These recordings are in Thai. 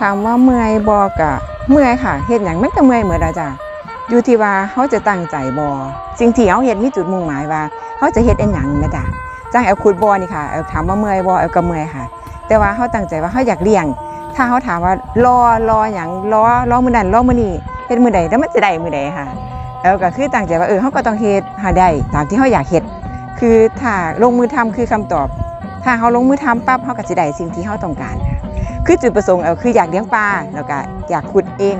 ถามว่าเมื่อยบอกะเมื่อยค่ะเฮ็ดหยังไมันก็เมื่อยเหมือนอาจ้ะอยู่ที่ว่าเขาจะตั้งใจบอสิ่งที่เขาเฮ็ดมีจุดมุ่งหมายว่าเขาจะเฮ็ดอันหยังนะจ้ะจังเอาขุดบอนี่ค่ะเอาถามว่าเมื่อยบอเอาก็เมื่อยค่ะ แต่ว่าเขาตั้งใจว่าเขาอยากเลี้ยง ถ้าเขาถามว่ารอรอหยังรอรอมื้อนั้นรอมือนี้เฮ็ดมือใดแล้วมันจะได้มือใดค่ะแล้วก็คือตั้งใจว่าเออเขาก็ต้องเฮ็ดหาได้ตามที่เขาอยากเฮ็ดคือถ้าลงมือทำคือคำตอบ ถ้าเขาลงมือทำปั๊บเขาก็จะได้สิ่งที่เขาต้องการค่ะ คือจุดประสงค์เออคืออยากเลี้ยงปลาแล้วก็อยากขุดเอง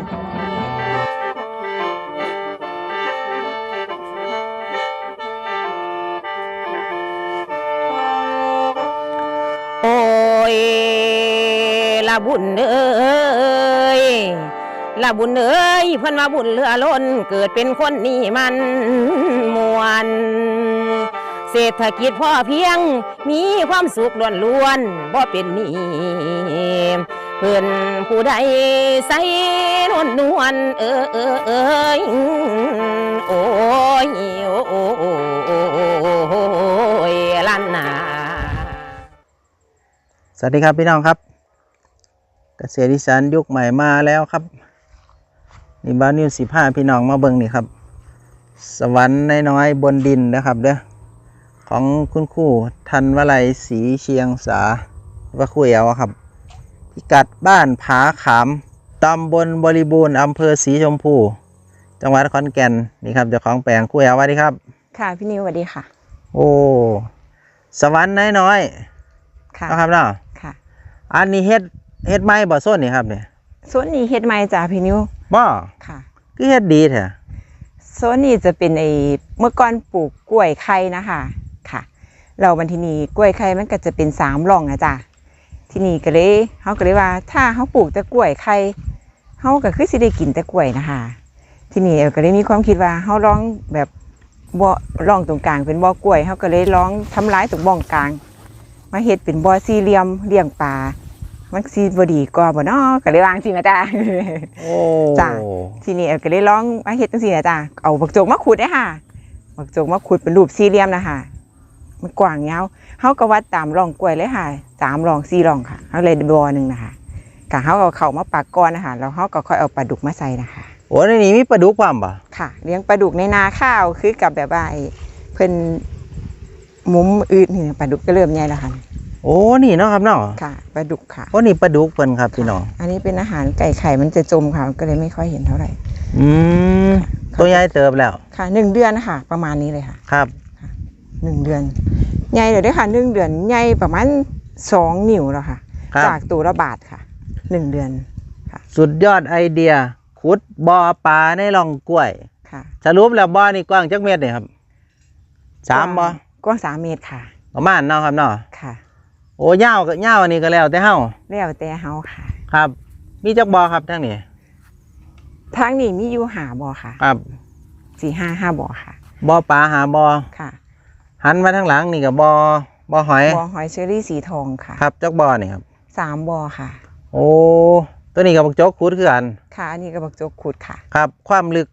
โอ้ยละบุญเอ้ยละบุญเอ้ยเพิ่อนว่าบุญเหลือล้นเกิดเป็นคนนี่มันมวน เศรษฐกิจพ่อเพียง มีความสุขล้วนๆบ่เป็นนี้เพิ่อนผู้ใดใส่นวลนวลเออเออเอยโอ้ยโอ้โอ้โอ้โอยลันนาสวัสดีครับพี่น้องครับ เกษตรอีสานยุคใหม่มาแล้วครับนี่บ้านนิวสิบห้าพี่น้องมาเบิ่งนี่ครับ สวรรค์น้อยๆบนดินนะครับเด้อ ของคุณครูทันวลัยศรีเชียงสาว่าคุยเอาครับ พิกัดบ้านผาขามตำบลบริบูรณ์อำเภอศรีชมพู จังหวัดขอนแก่นนี่ครับเจ้าของแปลงคุยเอาสวัสดีครับ ค่ะพี่นิวสวัสดีค่ะ โอ้สวรรค์น้อยค่ะๆนะครับเนาะค่ะ อันนี้เฮ็ดเฮ็ดไม้บ่ส้นนี่ครับเนี่ยโซนนี้เฮ็ดไม้จ้าพี่นิวบ่ค่ะคือเฮ็ดดีแท้โซนนี้จะเป็นไอเมื่อก่อนปลูกกล้วยไข่นะคะค่ะ เราบันทีนี้กล้วยไข่มันก็จะเป็นสามร่องอะจ้ะทีนี้ก็เลยเขาก็เลยว่า ถ้าเขาปลูกแต่กล้วยไข่เขาก็คือสิได้กินแต่กล้วยนะคะทีนี้เออก็เลยมีความคิดว่าเขาลองแบบบ่อร่องตรงกลางเป็นบ่อกล้วยเขาก็เลยลองทำลายตรงบ่องกลาง มาเฮ็ดเป็นบ่อสี่เหลี่ยมเลี้ยงปลามันสิบ่ดีกว่าบ่เนาะก็เลยวางสินะจ๊ะโอ้จ้ะทีนี้เออก็เลยลองมาเฮ็ดจังซี่นะจ๊ะเอาบักโจกมาขุดเด้อค่ะบักโจกมาขุดเป็นรูปสี่เหลี่ยมนะคะ มันกว้างยาวเฮาก็วัดตามร่องกล้วยเลยค่ะสามร่องสี่ร่องค่ะเฮาเลยได้บ่อหนึงนะคะกะเฮาเอาเข้ามาปักก่อนนะคะแล้วเฮาก็ค่อยเอาปลาดุกมาใส่นะคะโอ้ในนี้มีปลาดุกความบ่ค่ะเลี้ยงปลาดุกในนาข้าวคือกับแบบว่าไอ้เพิ่นหมุมอื่นนี่ปลาดุกก็เริ่มใหญ่แล้วค่ะโอ้นี่เนาะครับเนาะค่ะปลาดุกค่ะโอ้นี่ปลาดุกเพิ่นครับพี่น้องอันนี้เป็นอาหารไก่ไข่มันจะจมค่ะก็เลยไม่ค่อยเห็นเท่าไหร่อืมตัวใหญ่เติบแล้วค่ะหนึ่งเดือนค่ะ ประมาณนี้เลยค่ะ ครับ หนึ่งเดือนใหญ่เลยเด้อค่ะหนึ่งเดือนใหญ่ประมาณสองนิ้วแล้วค่ะ ครับ จากตัวละบาทค่ะหนึ่งเดือนสุดยอดไอเดีย ขุดบ่อปลาในร่องกล้วย ค่ะสรุปแล้วบ่อนี่กว้างจักเมตรนี่ครับสามบ่กว้างสามเมตรค่ะประมาณเนาะครับเนาะค่ะโอ้ยาวก็ยาวอันนี้ก็แล้วแต่เฮาแล้วแต่เฮาค่ะครับ มีจักบ่อครับทั้งนี้ทางนี้มีอยู่หาบ่อค่ะครับสี่ห้าห้าบ่อค่ะบ่อปลาหาบ่อค่ะ หันมาทางหลังนี่ก็บ่อบ่อหอยบ่อหอยเชอรี่สีทองค่ะครับจักบ่อนี่ครับสามบ่อค่ะ โอ้ตัวนี้กับบักโจกขุดคือกันค่ะอันนี้กระบอกโจกขุดค่ะ ครับ ความลึก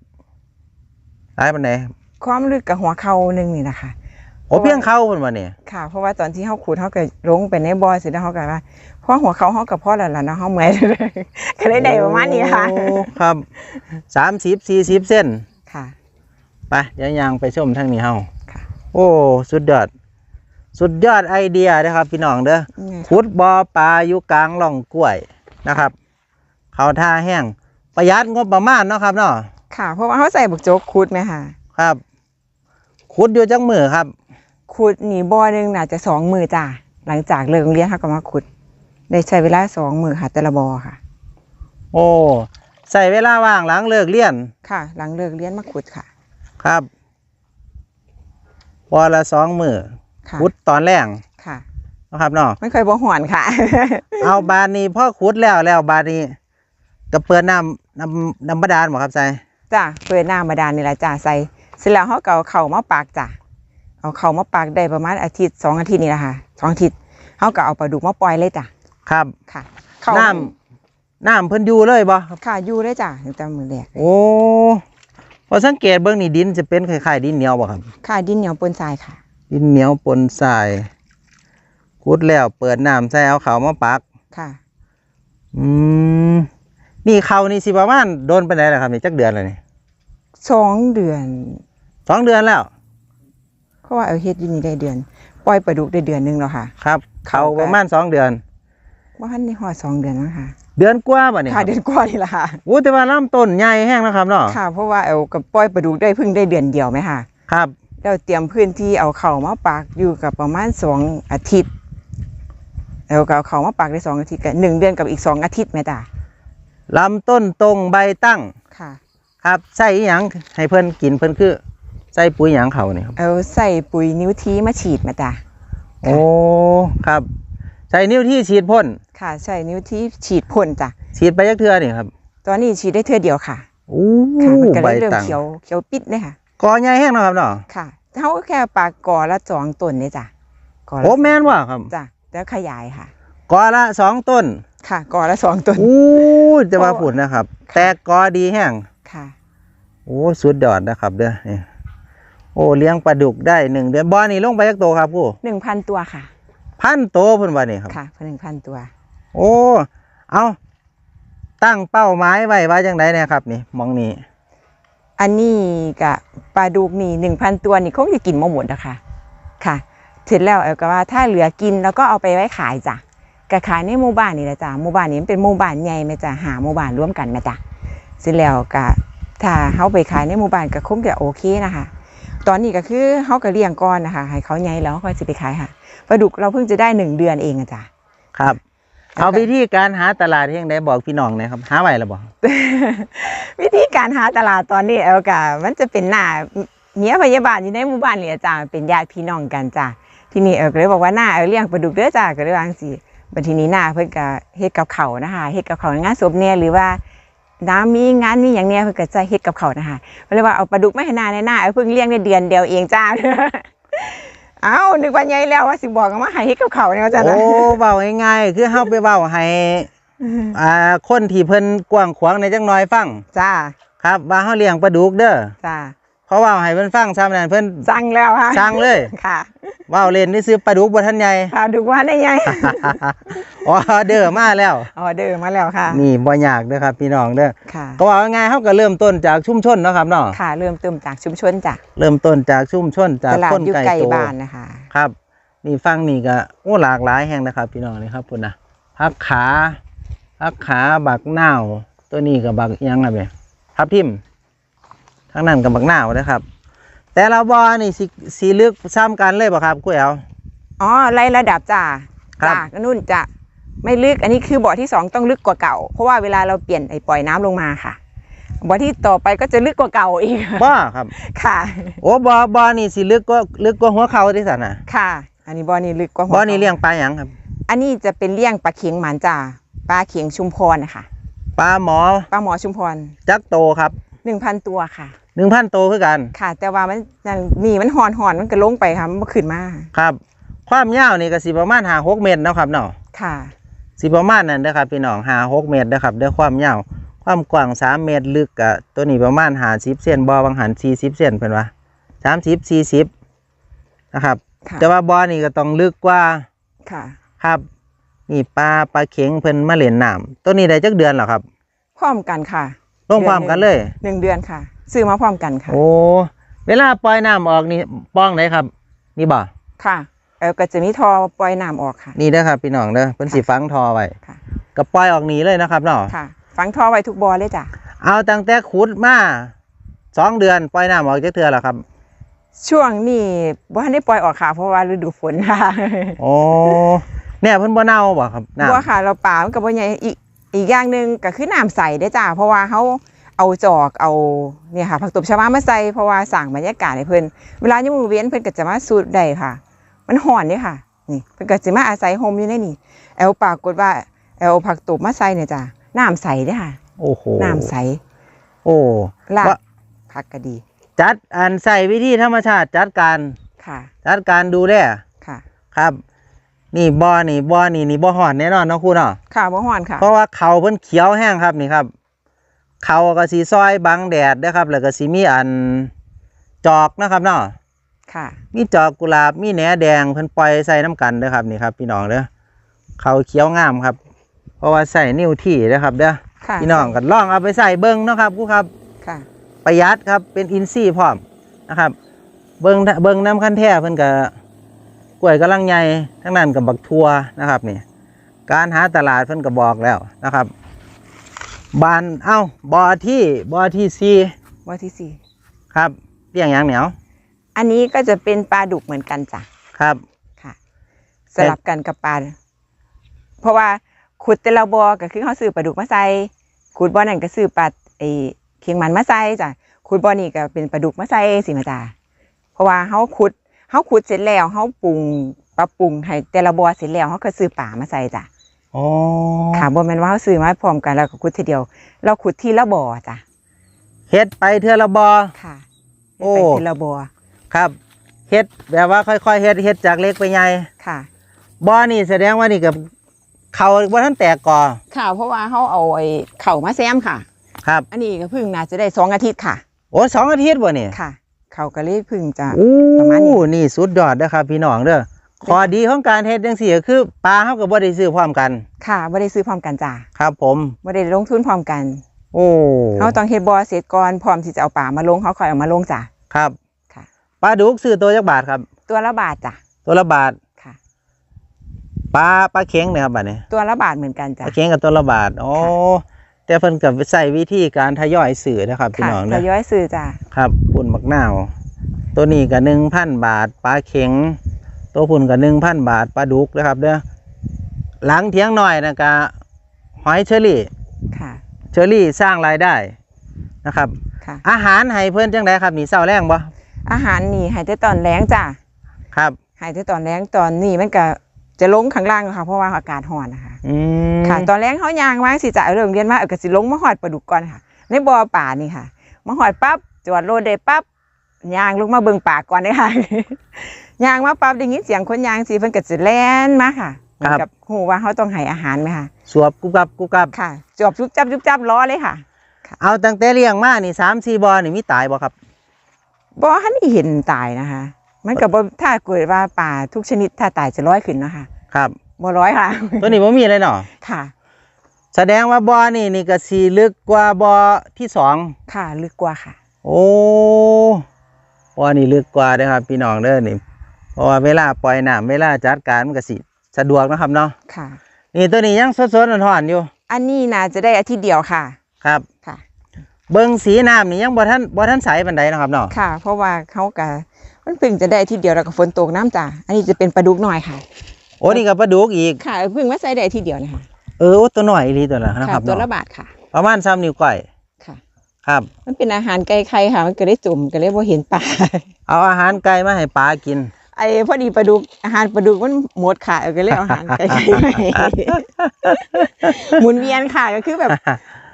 หลายปานใดความลึกกับหัวเข่าหนึ่งนี่นะคะโอ้เพียงเข้าเพิ่นว่านี่ค่ะ เพราะว่าตอนที่เขาขุดเขาก็ลงไปในบ่อเสร็จแล้วเขาก็ว่าเพราะหัวเขาเขากับพ่อแล้วล่ะเนาะเขาเมื่อยเลยก็เลยได้ประมาณนี้ค่ะโอ้ครับสามสิบสี่สิบเส้นค่ะไปเดี๋ยวยางไปชมทางนี้เฮาค่ะ โอ้ สุดยอด สุดยอดไอเดียนะครับ พี่น้องเด้อนี่ไงขุดบ่อปลาอยู่กลางร่องกล้วยนะครับ เขาท่าแห้งประหยัดงบประมาณเนาะครับเนาะค่ะ เพราะว่าเขาใส่บุกโจกขุดไหมค่ะ ครับขุดอยู่จังมือครับขุดหนีบ่อหนึงน่าจะสองมือจ้าหลังจากเลิกโรงเรียนเขาก็มาขุดได้ใช้เวลาสองมือค่ะแต่ละบ่อค่ะ โอ้ใส่เวลาว่างหลังเลิกเรียนค่ะ หลังเลิกเรียนมาขุดค่ะ ครับ บอละสองมือค่ะขุดตอนแรงค่ะ นะครับเนาะไม่เคยบ่หวนค่ะ เอาบานนี้พ่อขุดแล้วแล้วบานนี้ก็เปิดน้ำน้ำน้ำบาดาลบ่ครับใส่จ้าเปิดหน้ามาดานนี่แหละจ้าใส่เสร็จแล้วเขาก็เอาเข่ามาปากจ้ะเอาเข่ามาปากได้ประมาณอาทิตย์สองอาทิตย์นี่แหละค่ะสองอาทิตย์เขาก็เอาปลาดุกมาปล่อยเลยจ้ะครับค่ะเข้าน้ำน้ำเพิ่นอยู่เลยบ่ค่ะอยู่เลยจ้ะตั้งแต่มือแรกโอ้ พอสังเกตเบื้องนี่ดินจะเป็นคล้ายๆดินเหนียวบ่ครับค่ะดินเหนียวปนทรายค่ะ ดินเหนียวปนทรายขุดแล้วเปิดน้ำใส่เอาเขาวมาปัก ค่ะอืมนี่เขานี่สิประมาณโดนไปไหนแล้วครับนี่จักเดือนแล้วนี่สองเดือน สองเดือนแล้วเพราะว่าเอาเฮ็ดอยู่นี่ได้เดือน ปล่อยปลาดุกได้เดือนหนึงแล้วค่ะ ครับ เขาเขาก็ประมาณสองเดือน ว่าทันได้ฮอดสองเดือนแล้วค่ะ เดือนกว่าบ่นี่คค่ะรับเดือนกว่านี่ล่ะค่ะโอ้แต่ว่าลำต้นใหญ่แห้งนะครับเนาะค่ะ เพราะว่าเอากับปล่อยปลาดุกได้เพิ่งได้เดือนเดียวไหมค่ะ ครับเราเตรียมพื้นที่เอาเข่ามาปักอยู่กับประมาณสองอาทิตย์แล้วก็เอาเข่ามาปักได้สองอาทิตย์กับหนึ่งเดือนกับอีกสองอาทิตย์แม่ตาลำต้นตรงใบตั้งค่ะ ครับใส่อิหยังให้เพิ่นกินเพิ่นคือใส่ปุ๋ยหยังเขานี่ครับเอาใส่ปุ๋ยนิ้วทีมาฉีดแม่ตาโอ้ครับ ใส่นิ้วที่ฉีดพ่น ค่ะใส่นิ้วทีฉีดพ่นจ้ะฉีดไปยักเทือนี่ครับตอนนี้ฉีดได้เทื่อเดียวค่ะโอ้ค่ะมันก็ใบเลยเริ่มตั้งเขียวเขียวปิดเลยค่ะกอใหญ่แห้งเนาะครับเนาะค่ะเขาก็แค่ปากกอละสองต้นเนี่ยจ้ะกอโอ้ละแม่นว่าครับจ้ะแล้วขยายค่ะกอละสองต้น ค่ะกอละสองต้นอู้จะว่าผุนนะครับ แต่กอดีแห้งค่ะโอ้สุดยอดนะครับ เด้อนี่โอ้เลี้ยงปลาดุกได้หนึ่งเดือนบ่อนี่ลงไปยักโตครับผู้หนึ่งพันตัวค่ะพันโตเพิ่นว่านี่ครับค่ะหนึ่งพันตัว โอ้ เอาตั้งเป้าหมายไว้ว่าจังไดเนี่ยครับ นี่มองนี่อันนี้กับปลาดุกนี่หนึ่งพันตัวนี่คงจะกินมาหมดนะคะค่ะ เสร็จแล้วเอลก็ว่าถ้าเหลือกินแล้วก็เอาไปไว้ขายจ้ะก็ขายในหมู่บ้านนี่แหละจ้ะหมู่บ้านนี้มันเป็นหมู่บ้านใหญ่ไหมจ้ะหาหมู่บ้านร่วมกันไหมจ้ะเสร็จแล้วก็ถ้าเขาไปขายในหมู่บ้านก็คงจะโอเคนะคะ ตอนนี้ก็คือเขาก็เลี้ยงก้อนนะคะให้เขาใหญ่แล้วเขาจะไปขายค่ะปลาดุกเราเพิ่งจะได้หนึ่งเดือนเองอะจ้ะครับแล้วก็ เอาวิธีการหาตลาดที่ยังได้บอกพี่น้องนะครับ หาไว้แล้วบ่วิธีการหาตลาดตอนนี้เอลกะมันจะเป็นหน้าเมียพยาบาลอยู่ในหมู่บ้านเนี่ยจ้าเป็นญาติพี่น้องกันจ้าที่นี้เอลก็เลยบอกว่าหน้าเอลเลี้ยงปลาดุกเด้อจ้าก็เลยว่างซี่บัดทีนี้หน้าเพิ่นก็เฮ็ดกับเขานะคะเฮ็ดกับเขางานศพเนี่ยหรือว่าน้ำมีงานมีอย่างเนี้ยเพิ่นก็จะเฮ็ดกับเขานะคะก็เลยว่าเอาปลาดุกไมาให้หน้าในหน้าเอลเพิ่งเลี้ยงได้เดือนเดียวเองจ้า เอ้านึกว่าใหญ่แล้วว่าสิบอกว่ามาให้เฮ็ดกับเขาวเนี่ยว่าจ้าโอ้เว้าง่ายๆคือเฮาไปเว้าให้อ่าคนที่เพิ่นกว้างขวางในจังน้อยฟังจ้าครับว่าเฮาเลี้ยงปลาดุกเด้อจ้า เพราะว่าให้เพิ่นฟังซ้ำนั้นเพิ่นสั่งแล้วค่ะสั่งเลยค่ะเว้าเล่นนี่ซื้อปลาดุกบ่ทันใหญ่ค่ะดูว่าได้ไงอ๋อเด้อมาแล้วออเดอร์มาแล้วค่ะนี่บ่ยากเด้อครับพี่น้องเด้อค่ะก็ว่าง่ายๆเฮาก็เริ่มต้นจากชุมชนเนาะครับเนาะค่ะ เริ่มเติมจากชุมชนจ้ะเริ่มต้นจากชุมชนจากตลาดคนอยู่ไกลไกลตัวบ้านนะคะครับ นี่ฟังนี่ก็โอ้หลากหลายแห่งนะครับ พี่น้องนี่ครับพุ่นนะพักขาพักขาบักนาวตัวนี้กับบักอิหยังครับเนี่ยทับทิม ทั้งนั้นกับบักนาวนะครับ แต่ละบ่อนี่สีสีลึกซ้ำกันเลยป่ะครับกุ้ยเอาอ๋อไล่ระดับจ้ะครับจากนู่นจะไม่ลึกอันนี้คือบ่อที่สองต้องลึกกว่าเก่า เพราะว่าเวลาเราเปลี่ยนไอ้ปล่อยน้ำลงมาค่ะบ่อที่ต่อไปก็จะลึกกว่าเก่าอีกบ่อครับ ค่ะ โอ้บ่อบ่อนี่สีลึกก็ลึกกว่าหัวเข่าที่สันน่ะค่ะ อันนี้บ่อนี้ลึกกว่าหัวบ่อนี่เลี้ยงปลาหยังครับ อันนี้จะเป็นเลี้ยงปลาเข็งหมันจ้ะปลาเข็งชุมพรนะคะปลาหมอปลาหมอชุมพรจักโตครับ หนึ่งพันตัวค่ะหนึ่งพันโตคือกัน ค่ะ แต่ว่ามันยังมีมันหอนหอนๆมันก็ลงไปค่ะมันบ่ขึ้นมาครับ ความยาวนี่ก็สิประมาณห้าหกเมตรเนาะครับเนาะค่ะ สิประมาณนั้นนะครับพี่น้องหาหกเมตรนะครับด้วยความยาวความกว้างสามเมตรลึกอะตัวนี้ประมาณหาสิบเซนบ่อบางหันสี่สิบเซนเป็นว่าสามสิบสี่สิบนะครับค่ะแต่ว่าบ่อนี่ก็ต้องลึกกว่าค่ะ ครับนี่ปลาปลาเข็งเพิ่นมาเล่นน้ำตัวนี้ได้จักเดือนเหรอครับ พร้อมกันค่ะ ลงความกันเลย หนึ่งเดือนค่ะ ซื้อมาพร้อมกันค่ะ โอ้ เวลาปล่อยน้ำออกนี่ป้องไหนครับ นี่บ่ค่ะเออก็จะมีทอปล่อยน้ำออกค่ะ นี่เด้อครับพี่น้องเด้อเพิ่นสิฟังทอไว้ค่ะก็ปล่อยออกหนีเลยนะครับเนาะค่ะฝังทอไว้ทุกบอเลยจ้ะ เอาตั้งแต่ขุดมาสองเดือนปล่อยน้ำออกจักเทื่อแล้วครับ ช่วงนี้บ่ทันได้ปล่อยออกค่ะ เพราะว่าฤดูฝนค่ะ โอ้เนี่ยเพิ่นบ่เน่าบ่ครับน้ำบัวค่ะ เราป่ามันกับบ่ใหญ่อีก อีกอย่างหนึ่งก็คือน้ำใสได้อจ้ะเพราะว่าเขาเอาจอกเอาเนี่ยค่ะผักตบชาวามาใส่เพราะว่าสั่งบรรยากาศให้เพิ่นเวลาอยู่มือเว้นเพิ่นก็จะมาสูดได้ค่ะ มันห่อนเด้ค่ะ นี่เพิ่นก็จะมาอาศัยโฮมอยู่ในนี่แอลปรากฏว่าแอลผักตบมาใส่เนี่ยจ้ะน้ำใสเด้อค่ะ โอ้โหน้ำใส โอ้ลาว่าบผักก็ดี จัดอันใส่วิธีธรรมชาติจัดการค่ะ จัดการดูแลค่ะ ครับ นี่บ่อนี่บ่อนี่นี่บ่ฮ้อนแน่นอนเนาะคุณเนาะค่ะบ่ฮ้อนค่ะ เพราะว่าเขาเพิ่นเขียวแห้งครับนี่ครับ เขาก็สีซอยบังแดดนะครับ แล้วก็สีมีอันจอกนะครับเนาะค่ะ มีจอกกุหลาบมีแหนแดงเพิ่นปล่อยใส่น้ำกันเด้อครับนี่ครับ พี่น้องเด้อเขาเขียวงามครับ เพราะว่าใส่นิ้วที่นะครับเด้อค่ะพี่น้องก็ลองเอาไปใส่เบิ้งเนาะครับครูครับค่ะประหยัดครับเป็นอินซี่พร้อมนะครับ เบิ้งเบิ้งน้ำขั้นแท้เพิ่นก็ กล้วยกำลังใหญ่ทั้งนั้นกับบักทัวนะครับนี่การหาตลาดเพิ่นก็บอกแล้วนะครับ บานเอ้าบอที่บอที่ซีว่าที่สี่ครับเรียงอย่างเหนียว อันนี้ก็จะเป็นปลาดุกเหมือนกันจ้ะครับค่ะ สลับกันกับปลาเพราะว่าขุดแต่ละบ่อก็คือเขาซื้อปลาดุกมาใส่ขุดบ่อนั่นก็ซื้อปลาไอ้เคียงมันมาใส่จ้ะขุดบ่อนี่ก็เป็นปลาดุกมาใส่สิมาจ้ะเพราะว่าเขาขุด เขาขุดเสร็จแล้วเขาปรุงปรับปรุงให้แต่ละบ่อเสร็จแล้วเขาก็ซื้อป่ามาใส่จ้ะอ๋อค่ะบ่แม่นว่าเขาซื้อมาพร้อมกันแล้วก็ขุดทีเดียว เราขุดทีละบ่อจ้ะเฮ็ดไปเทื่อละบอค่ะโอ้ไปทีละบ่อครับเฮ็ดแบบว่าค่อยๆเฮ็ดเฮ็ดจากเล็กไปใหญ่ค่ะบอนี่แสดงว่านี่กับเขาบ่ทันแตกก่อค่ะ เพราะว่าเขาเอาไอ้เข่ามาแซมค่ะ ครับ อันนี้ก็เพิ่งน่าจะได้สองอาทิตย์ค่ะ โอ้สองอาทิตย์บ่นี่ค่ะ เขาก็เลยเพิ่งจะโอ้ประมาณนี้นี่สุดยอดเด้อครับ พี่น้องเด้อข้อดีของการเฮ็ดจังซี่ก็คือปลาเฮาก็บ่ได้ซื้อพร้อมกัน ค่ะไม่ได้ซื้อพร้อมกันจ้ะครับ ผมไม่ได้ลงทุนพร้อมกัน โอ้เขาต้องเฮ็ดบ่อเสร็จก่อนพร้อมที่จะเอาป่ามาลงเขาค่อยเอามาลงจ้ะครับค่ะปลาดุกซื้อตัวจักบาทครับ ตัวละบาทจ้ะตัวละบาทค่ะปลาปลาเข็งเนี่ยครับบัดนี้ตัวละบาทเหมือนกันปจ้ะลาเข็งกับตัวละบาทอ๋อค่ะ แต่เพิ่นก็ใส่วิธีการทยอยซื้อนะครับพี่ค่ะน้องทเด้อยอยซื้อจ้ะครับปุ่นมักนาว ตัวนี้ก็หนึ่งพันบาทปลาเข็ง ตัวพุ่นก็หนึ่งพันบาทปลาดุกนะครับเด้อหลังเทียงหน่อยนะกะหอยเชอรี่ ค่ะเชอรี่สร้างรายได้นะครับ ค่ะ อาหารให้เพื่อนจังไดครับนี่เศร้าแรงบ่อาหารนี่ให้แต่ตอนแรงจ้ะครับ ให้แต่ตอนแรงตอนนี้มันก็ จะลงข้างล่างค่ะเพราะว่าอากาศร้อนนะคะอืมค่ะ ตอนแรงเขายางมาสิจะเอาเริ่มเรียนมาเออก็สิลงมาหอดปลาดุกก่อนค่ะ ในบ่อป่านี่ค่ะมาหอดปั๊บจอดรถได้ปั๊บยางลงมาเบิ่งป่าก่อนเลยค่ะยางมาปั๊บได้ยินเสียงคนยางสิเพิ่นก็สิแล่นมาค่ะเหมือนกับฮู้ว่าเขาต้องให้อาหารไหมค่ะสวบกุบกับกุบกับค่ะจอบจุบจับจุบจับล้อเลยค่ะ เอาตั้งแต่เลี้ยงมานี่สามสี่บอนี่มีตายบ่ครับบ่ทันได้เห็นตายนะคะ มันก็บ่ถ้าเกิดว่าป่าทุกชนิดถ้าตายจะร้อยขึ้นเนาะค่ะ ครับบ่ร้อยค่ะ ตัวนี้บ่มีเลยเนาะค่ะ แสดงว่าบอนี่นี่ก็สีลึกกว่าบอที่สองค่ะ ลึกกว่าค่ะ โอ้บอนี่ลึกกว่าเด้อครับ พี่น้องเด้อนี่เพราะว่าเวลาปล่อยน้ำเวลาจัดการมันก็สิสะดวกเนาะครับเนาะค่ะ นี่ตัวนี้ยังสดๆร้อนๆอยู่ อันนี้น่าจะได้อาทิตย์เดียวค่ะ ครับค่ะ เบิ่งสีน้ำนี่ยังบ่ทันบ่ทันใสปานใดเนาะครับเนาะค่ะ เพราะว่าเขากะ มันเพิ่งจะได้อาที่เดียวแล้วก็ฝนตกน้ำจ้ะอันนี้จะเป็นปลาดุกหน่อยค่ะ โอ้นี่ก็ปลาดุกอีกค่ะเพิ่งมาใส่ได้อาที่เดียวนะคะเออโอ้ตัวหน่อยอีหลีตัวละนะค่ะครับตัวเนาะละบาทค่ะ ประมาณ3นิ้วก้อยค่ะ ครับ มันเป็นอาหารไก่ไข่ค่ะ มันก็ได้จุ่มก็เลยบ่เห็นปลาเอาอาหารไก่มาให้ปลากินไอ้พอดีปลาดุกอาหารปลาดุกมันหมดค่ะก็เลยเอาอาหารไก่ไข่มาให้หมุนเวียนค่ะก็คือแบบ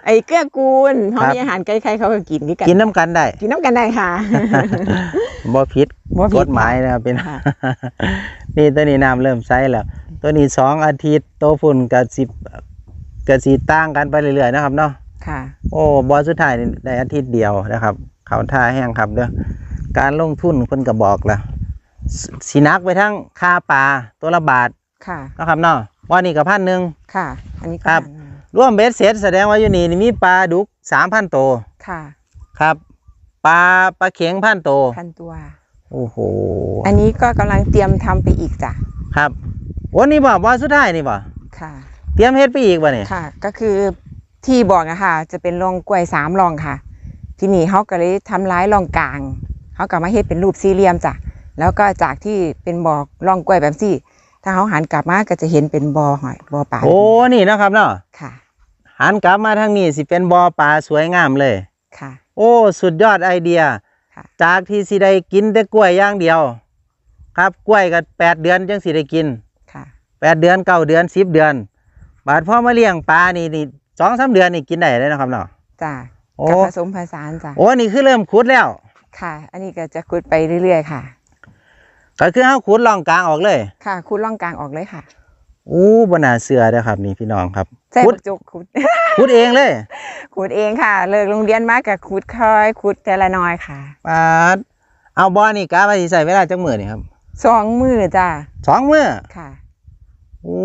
ไอ้เกื้อกูลเขาครับมีอาหารไก่ไข่เขาก็กินด้วยกันกินน้ำกันได้ กินน้ำกันได้ค่ะบ่ผิดบ่ผิดกฎหมายนะครับเป็นค่ะนี่ตัวนี้น้ำเริ่มใสแล้ว ตัวนี้สองอาทิตย์โตฝุ่นกับสิบกับสีต่างกันไปเรื่อยๆนะครับเนาะค่ะ โอ้บอสสุดท้ายนี่ได้อาทิตย์เดียวนะครับ เขาท่าแห้งครับเด้อการลงทุนคนก็บอกแล้วสสีนักไปทั้งค่าปลาตัวละบาทค่ะนะครับเนาะว่านี่กับพันหนึ่งค่ะ อันนี้ก็ครับ รวมเบ็ดเสร็จแสดงว่าอยู่นี่นี่มีปลาดุกสามพันตัวค่ะ ครับปลาปลาเข็งพันตัวพันตัว โอ้โห อันนี้ก็กำลังเตรียมทำไปอีกจ้ะ ครับโอ้นี่บ่บอสสุดท้ายนี่บ่ค่ะ เตรียมเฮ็ดไปอีกบ่เนี่ย ค่ะ ก็คือที่บอกนะคะจะเป็นรองกล้วยสามรองค่ะ ที่นี่เขาก็เลยทำร้ายรองกลางเขาก็มาเฮ็ดเป็นรูปสี่เหลี่ยมจ้ะ แล้วก็จากที่เป็นบ่อรองกล้วยแบบสี่ ถ้าเขาหันกลับมาก็จะเห็นเป็นบ่อหอยบ่อปลาโอ้นี่เนาะครับเนาะ ค่ะ หันกลับมาทางนี้สิเป็นบ่อปลาสวยงามเลยค่ะ โอ้ สุดยอดไอเดียค่ะจากที่สิได้กินแต่กล้วยอย่างเดียว ครับกล้วยก็แปดเดือนจังสิได้กินค่ะแปดเดือนเก้าเดือนสิบเดือน บาดพ่อมาเลี้ยงปลานี่นี่สองสามเดือนนี่กินได้เลยนะครับเนาะจ้ะโอ้กับผสมผสานจ้ะโอ้นี่คือเริ่มขุดแล้ว ค่ะ อันนี้ก็จะขุดไปเรื่อยๆค่ะ ก็คือเฮาขุดล่องกลางออกเลย ค่ะขุดร่องกลางออกเลยค่ะอู้บนาเสือเด้อครับนี่พี่น้องครับ ใส่ขุดบักจกขุด ขุดเองเลยขุดเองค่ะ เลิกโรงเรียนมากับขุดค่อยขุดแต่ละน้อยค่ะปาดเอาบ่อนี่กะว่าสิใส่เวลาจักมื้อนี่ครับสองมือจ้ะสองมื้อค่ะ อู้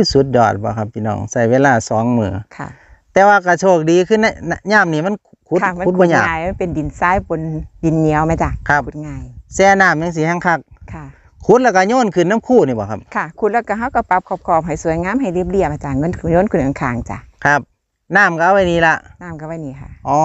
ยสุดยอดบ่ครับพี่น้องใส่เวลาสองมื้อค่ะแต่ว่ากระโชคดีขึ้นนะนะย่ามนี่มันขุดค่ะมันขุดขุบ่ดยาก ง่ายมันเป็นดินทรายบนดินเหนียวไหมจ้ะครับ ขุดง่ายแช่น้ำจังสีแห้งคักค่ะ ขุดแล้วก็โยนขึ้นน้ำคู่นี่บ่ครับ ค่ะขุดแล้วก็เฮาก็ปรับขอบๆให้สวยงามให้เรียบๆอะจ้ะเงินย้อนขึ้นข้างๆจ้ะครับน้ำก็เอาไว้นี่ละน้ำก็ไว้นี่ค่ะอ๋อ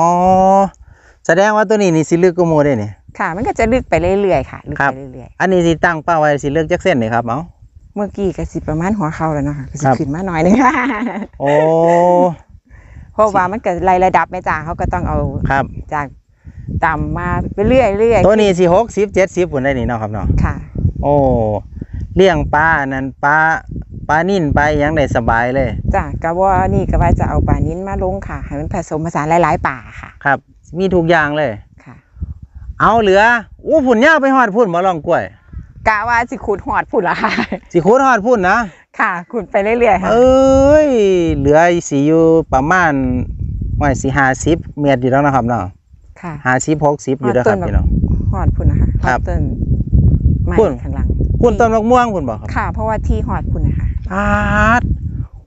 แสดงว่าตัวนี้นี่สิลึกกว่าหมู่ได้นี่ค่ะ มันก็จะลึกไปเรื่อยๆค่ะลึกครัไปบเรื่อยอันนี้สิตั้งเป้าไว้สิลึกจักเส้นนี่ครับเอ้าๆเมื่อกี้ก็สิประมาณหัวเข่าแล้วเนาะค่ะก็สิครับขึ้นมาหน่อยนึงโอ้เพราะว่ามันก็ไล่ระดับแม่จ้าเขาก็ต้องเอาครับจากต่ำมาไปเรื่อยๆเรื่อยตัวนี้สิ60 70พุ่นได้นี่เนาะครับเนาะค่ะ โอ้เลี้ยงปลาอันนั้นปลาปลานิ่นไปลาหยังได้สบายเลย จ้ะก็ว่านี่ก็ว่าจะเอาปลานิ้นมาลงค่ะ ให้มันผสมผสานหลาย ๆ ป่าค่ะครับ มีทุกอย่างเลย ค่ะ เอาเหลืออู้พุ่นยาวไปฮอดพุ่นบ่ลองกล้วยกะว่าสิขุดหอดพุ่นละค่ะ สิขุดฮอดพุ่นนะ ค่ะ ขุดไปเรื่อยๆค่ะเอ้ย เหลือสิอยู่ประมาณว่าสิ50เมตรอยู่แล้วนะครับเนาะค่ะ50 60อยู่เด้อครับต้นแบบพี่น้อง หอดพุ่นนะคะหครัอบดต้น ไม้พุ่น ข้างหลังพุ่นต้นมะม่วงพุ่นบ่ครับค่ะ เพราะว่าที่หอดพุ่นนะคะปาด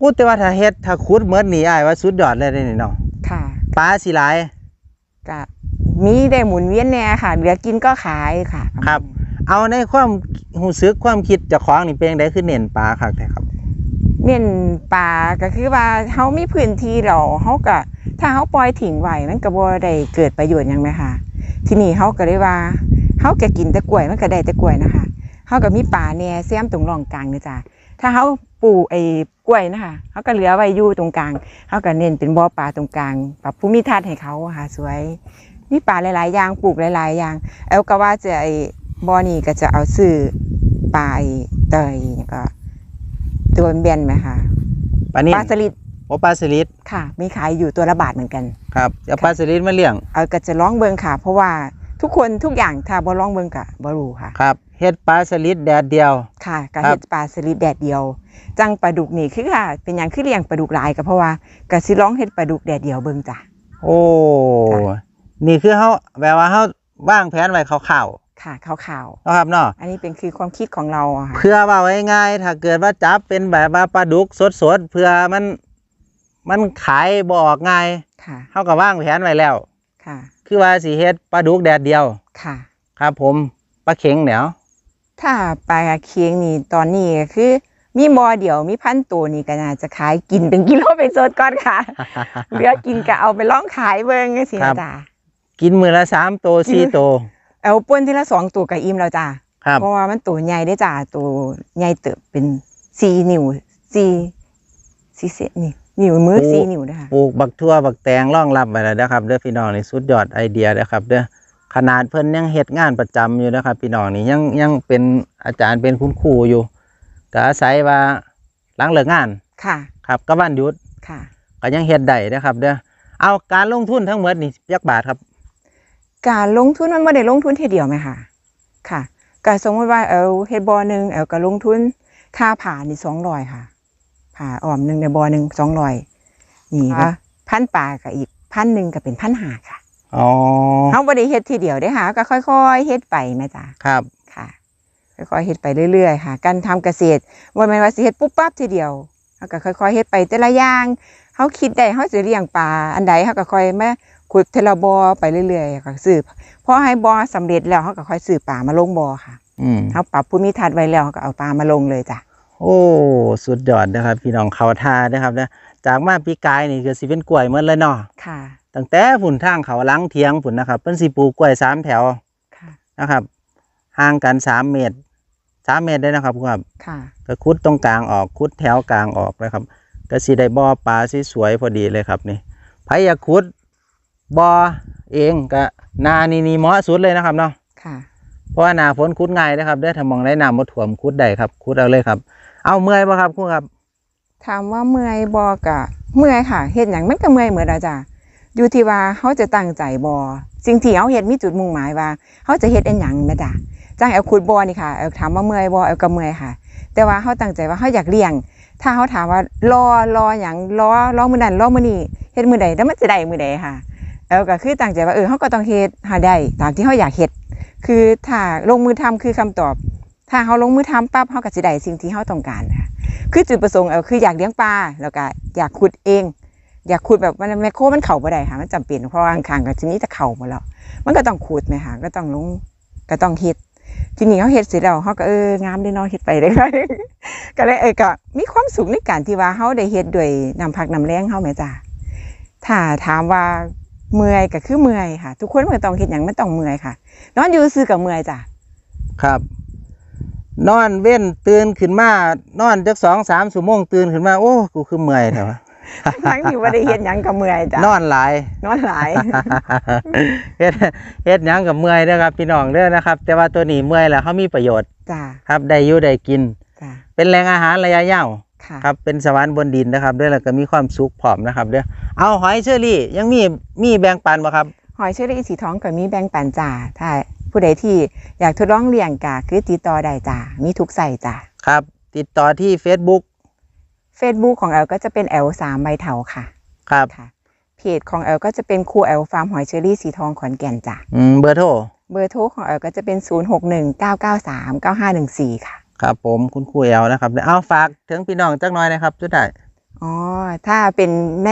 อู้แต่ว่าถ้าเฮ็ดถ้าขุดเหมือนนี่อ้ายว่าสุดยอดเลยเด้นี่เนาะค่ะปลาสิหลาย ก็มีได้หมุนเวียนแน่ค่ะ เหลือกินก็ขายค่ะครับ เอาในความรู้สึกความคิดเจ้าของนี่เป็นจังไดคือเน้นปลาคักแท้ครับเน้นป่าก็คือว่าเฮามีพื้นที่เราเฮาก็ถ้าเฮาปล่อยทิ้งไว้มันก็บ่ได้เกิดประโยชน์หยังไหมคะทีนี้เฮาก็เลยว่า เฮาก็กินแต่กล้วยมันก็ได้แต่กล้วยนะคะเฮาก็มีป่าแหน่แซมตรงร่องกลางนี่จ้ะถ้าเฮาปลูกไอ้กล้วยนะคะเฮาก็เหลือไว้อยู่ตรงกลางเฮาก็เน้นเป็นบ่อปลาตรงกลางปรับภูมิทัศน์ให้เขาอะค่ะสวยมีป่าหลาย ๆ อย่างปลูกหลาย ๆ อย่างแล้วก็ว่าจะไอ้บ่อนี้ก็จะเอาซื้อปลาไอ้เตยนี่ก็ตัวเบนๆไหมคะปลานิ่ปลาสลิดโอปลาสลิดค่ะ มีขายอยู่ตัวละบาทเหมือนกัน ครับเอาปลาสลิดมาเลี้ยงเอาก็จะร้องเบิงค่ะ เพราะว่า ทุกคนทุกอย่างถ้าบ่ร้องเบิงกะบ่รู้ค่ะ ครับเฮ็ดปลาสลิดแดดเดียว ค่ะกะครับเฮ็ดปลาสลิดแดดเดียว จังปลาดุกนี่คือค่ะ เป็นอย่างคือเลี้ยงปลาดุกหลายก็เพราะว่ากะสิร้องเฮ็ดปลาดุกแดดเดียวเบิงจ้ะโอ้ค่ะนี่คือเฮาแบบว่าเฮาวางแผนไว้คร่าวค่ะขาวๆเนาะครับเนาะๆอันนี้เป็นคือความคิดของเราอะค่ะเพื่อว่าไว้ง่ายถ้าเกิดว่าจับเป็นแบบว่าปลาดุกสดๆเพื่อมันมันขายบ่ออกง่ายค่ะเฮาก็วางแผนไว้แล้วค่ะ คือว่าสิเฮ็ดปลาดุกแดดเดียว ค่ะ ครับ ผมปลาเข็งเดี๋ยวถ้าปลาเคียงนี่ตอนนี้ก็คือ มีบ่อเดียวมีพันตัวนี่ก็น่าจะขายกินเป็นกิโลเป็นสดก่อนค่ะ เหลือกินก็เอาไปร้องขายเบิ่งจังซี่ครันะบจ้ะกินมือละสามโตวสี่โตวเอาป่นทีละสองตัวกับอิ่มแล้วจ้าครับเพราะว่ามันตัวใหญ่ได้อจ้าตัวใหญ่เติบเป็นสี่นิ้วสี่สี่เซนนี่ นิ้วมือโอ้สี่นิ้วนะคะปลูกบักทั่วบักแตงร่องรับไว้แล้วนะครับเด้อพี่น้องนี่สุดยอดไอเดียเด้อครับเด้อขนาดเพิ่นยังเฮ็ดงานประจำอยู่นะครับ พี่น้องนี่ยังยังเป็นอาจารย์เป็นคุณครูอยู่ก็อาศัยว่าหลังเลิกงานค่ะ ครับก็วันหยุดค่ะก็ยังเฮ็ดได้นะครับเด้อเอาการลงทุนทั้งหมดนี่ยักบาทครับ การลงทุนมันไม่ได้ลงทุนทีเดียวไหมคะค่ะก็สมมติว่าเอาเฮ็ดบ่อหนึ่งเอาก็ลงทุนค่าผ่านี่สองร้อยค่ะ ผ่าอ้อมหนึ่งในบ่อหนึ่งสองร้อยนี่ว่าพันปลากับอีกพันหนึ่งก็เป็นพันหาค่ะอ๋อเขาบ่ได้เฮ็ดทีเดียวได้อค่ะก็ค่อยๆเฮ็ดไปแม่จ้าครับค่ะค่อยๆเฮ็ดไปเรื่อยๆค่ะ การทำเกษตรว่าแม่นว่าสิเฮ็ดปุ๊บปั๊บทีเดียวเฮาก็ค่อยๆเฮ็ดไปแต่ละอย่างเฮาคิดได้เฮาสิเลี้ยงปลาอันใดเฮาก็ค่อยมาขุดเทละบ่อไปเรื่อยๆก็ซื้อพอให้บ่อสำเร็จแล้วเฮาก็ค่อยซื้อปลามาลงบ่อค่ะอืมเฮาปรับภูมิทัศน์ไว้แล้วเฮาก็เอาปลามาลงเลยจ้ะ โอ้ สุดยอดนะครับ พี่น้องเขาท่านะครับเด้อจากมาปีกายนี่คือสิเป็นกล้วยหมดเลยเนาะค่ะ ตั้งแต่ฝุ่นทางเขาหลังเทียงฝุ่นนะครับเพิ่นสิปลูกกล้วยสามแถวค่ะนะครับห่างกันสามเมตรสามเมตรได้นะครับครับค่ะก็คุดตรงกลางออกคุดแถวกลางออกเลยครับก็สิได้บ่อปลาสวยๆพอดีเลยครับนี่ไผอยากขุดบ่อเองก็นานี่นี่เหมาะสุดเลยนะครับเนาะค่ะเพราะว่าหนาฝนคุดง่ายนะครับได้อถ้ามองได้น้ำบ่ท่วมคุดได้ครับคุดเอาเลยครับ เอาเมื่อยบ่ครับครูครับ ถามว่าเมื่อยบ่ก็เมื่อยค่ะเฮ็ดหยังมันก็เมื่อยเหมือนอะจ้ะอยู่ที่ว่าเฮาจะตั้งใจบ่สิ่งที่เฮาเฮ็ดมีจุดมุ่งหมายว่าเฮาจะเฮ็ดอันหยังแม่จ้ะจังเอาขุดบ่นี่ค่ะเอาถามว่าเมื่อยบ่เอาก็เมื่อยค่ะ แต่ว่าเฮาตั้งใจว่าเฮาอยากเลี้ยง ถ้าเฮาถามว่ารอรอหยังรอรอมือนั้นรอมือนี้เฮ็ดมือใดแล้วมันจะได้มือใดค่ะเอาก็คือตั้งใจว่าเออเฮาก็ต้องเฮ็ดหาได้ตามที่เฮาอยากเฮ็ดคือถ้าลงมือทำคือคำตอบ ถ้าเฮาลงมือทำปั๊บเฮาก็สิได้สิ่งที่เฮาต้องการค่ะคือจุดประสงค์เอาคืออยากเลี้ยงปลาแล้วก็อยากขุดเอง อยากขุดแบบมันแมคโครมันเข่าบ่ได้ค่ะมันจำเป็นเพราะว่าข้างๆก็จะมีแต่เข่าหมดแล้วมันก็ต้องขุดไหมค่ะก็ต้องลงก็ต้องเฮ็ดทีนี้เขาเฮ็ดเสร็จแล้วเขาก็เอองามเด้เนาะเฮ็ดไปเลยก็เลยเออก็มีความสุขในการที่ว่าเขาได้เฮ็ดด้วยน้ำพักน้ำแรงเขาแม่จ้าถ้าถามว่าเมื่อยก็คือเมื่อยค่ะ ทุกคนมันต้องเฮ็ดหยังมันต้องเมื่อยค่ะ นอนอยู่ซื่อกับเมื่อยจ้ะครับ นอนเว้นตื่นขึ้นมานอนจักสองสามชั่วโมงตื่นขึ้นมา โอ้กูคือเมื่อยแถวะทั้งที่ว่าได้เฮ็ดหยังกับเมื่อยจ้ะนอนหลาย นอนหลาย เฮ็ดเฮ็ดหยังกับเมื่อยเด้อครับ พี่น้องเด้อนะครับ แต่ว่าตัวนี้เมื่อยแล้วเขามีประโยชน์จ้ะครับได้อยู่ได้กิน จ้ะเป็นแหล่งอาหารระยะยาวค่ะครับเป็นสวรรค์บนดินนะครับเด้อแล้วก็มีความสุขพร้อมนะครับเด้อเอาหอยเชอรี่ยังมีมีแบ่งปันบ่ครับ หอยเชอรี่สีทองก็มีแบ่งปันจ้าถ้า ผู้ใดที่อยากทดลองเลี้ยงกะคือติดต่อได้จ้ามีทุกใส่จ้าครับ ติดต่อที่ Facebook Facebook ของแอลก็จะเป็นแอลสามใบเถาค่ะครับค่ะเพจของแอลก็จะเป็นครูแอลฟาร์มหอยเชอรี่สีทองขอนแก่นจ้าอืมเบอร์โทรเบอร์โทรของแอลก็จะเป็น 0 6 1 9 9 3 9 5 1 4 ค่ะ ครับผมคุณครูแอลนะครับเดี๋ยวเอาฝากถึงพี่น้องจักหน่อยนะครับสุดท้ายอ๋อถ้าเป็นใน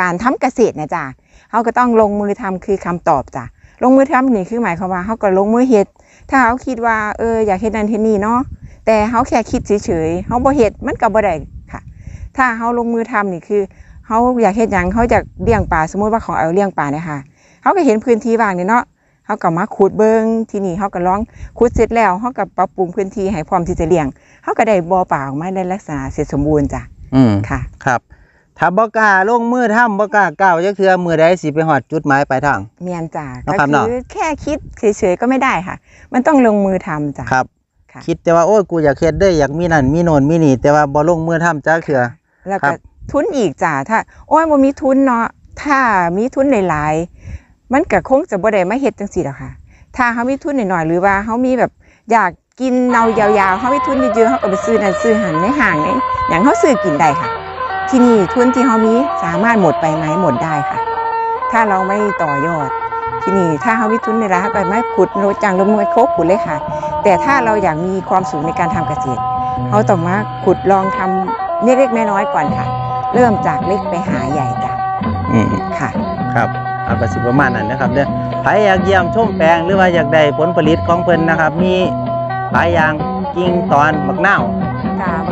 การทำเกษตรนะจ้ะเขาก็ต้องลงมือทำคือคำตอบจ้ะ ลงมือทำนี่คือหมายความว่าเขาก็ลงมือเฮ็ด ถ้าเขาคิดว่าเอออยากเฮ็ดนั่นเฮ็ดนี่เนาะแต่เขาแค่คิดเฉยๆเขาบ่เฮ็ดมันก็บ่ได้ค่ะ ถ้าเขาลงมือทำนี่คือเขาอยากเฮ็ดหยังเขาอยากเลี้ยงปลาสมมุติว่าของเอาเลี้ยงปลาเนี่ยค่ะเขาก็เห็นพื้นที่ว่างนี่เนาะเขาก็มาขุดเบิ่งที่นี่เขาก็ลองขุดเสร็จแล้วเขาก็ปรับปรุงพื้นที่ให้พร้อมที่จะเลี้ยงเขาก็ได้บ่อปลาออกมาในลักษณะเสร็จสมบูรณ์จ้ะอืมค่ะ ครับ ถ้าบ่กล้าลงมือทำบ่กล้าก้าวจักเทื่อมือใดสิไปฮอดจุดหมายปลายทาง เมียนจ้ะเนาะก็ครับเนาะ คือแค่คิดเฉยๆก็ไม่ได้ค่ะ มันต้องลงมือทำจ้ะ ครับ ค่ะ คิดแต่ว่าโอ้ยกูอยากเฮ็ดเด้ออยากมีนั่นมีโน่นมีนี่ แต่ว่าบ่ลงมือทำจักเทื่อ แล้วครัก็บ ทุนอีกจ้ะถ้า โอ้ยบ่มีทุนเนาะถ้ามีทุนหลายๆ มันก็คงจะบ่ได้มาเฮ็ดจังซี่หรอกค่ะ ถ้าเขามีทุนหน่อยๆหรือว่าเขามีแบบอยากกินเอายาวๆเขามีทุนเยอะๆเขาก็ไปซื้อนั่นซื้อหันในห้างในอย่างเขาซื้อกินได้ค่ะ ที่นี่ทุนที่เขามีสามารถหมดไปไหมหมดได้ค่ะ ถ้าเราไม่ต่อยอดที่นี่ถ้าเขามีทุนในร้านก็ไม่ขุดโรจังลงมือโคกขุดเลยค่ะ แต่ถ้าเราอยากมีความสูงในการทำเกษตรเขาต้องมาขุดลองทำเล็กๆน้อยๆก่อนค่ะ เริ่มจากเล็กไปหาใหญ่จ้ะอืมค่ะครับเอาก็สิประมาณนั้นนะครับเด้อใครอยากเยี่ยมชมแปลงหรือว่าอยากได้ผลผลิตของเพิ่นนะครับ มีหลายอย่างกิ่งตอนบักนาวจ้าบัก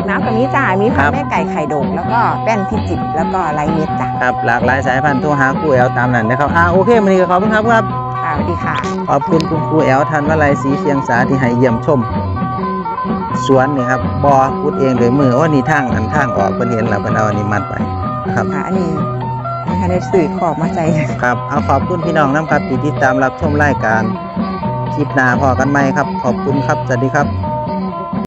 น้ำกับมีจ้ามีครัพันบแม่ไก่ไข่ดกแล้วก็แป้นพิจิตรแล้วก็ไรเม็ดจ้ะครับหลากหลายสายพันธุ์โทรหาครูแอลตามนั้นนะครับอ่าโอเคมื้อนี้ก็ขอบคุณครับครับค่ะสวัสดีค่ะขอบคุณคุณครูแอลทันวลัยศรีเชียงสาที่ให้เยี่ยมชม สวนนี่ครับบอพุดเองโดวยมือว่านี่ทางอันทางออกเพิ่นเห็นแล้วเพิ่นเอาอันนี้มัดไปครับค่ะอันนี้นะคะในสื่อขอบมาใจครับเอาขอบคุณพี่น้องน้ำครับที่ติดตามรับชมรายการคลิปหน้าพอกันไหมครับ ขอบคุณครับสวัสดีครับ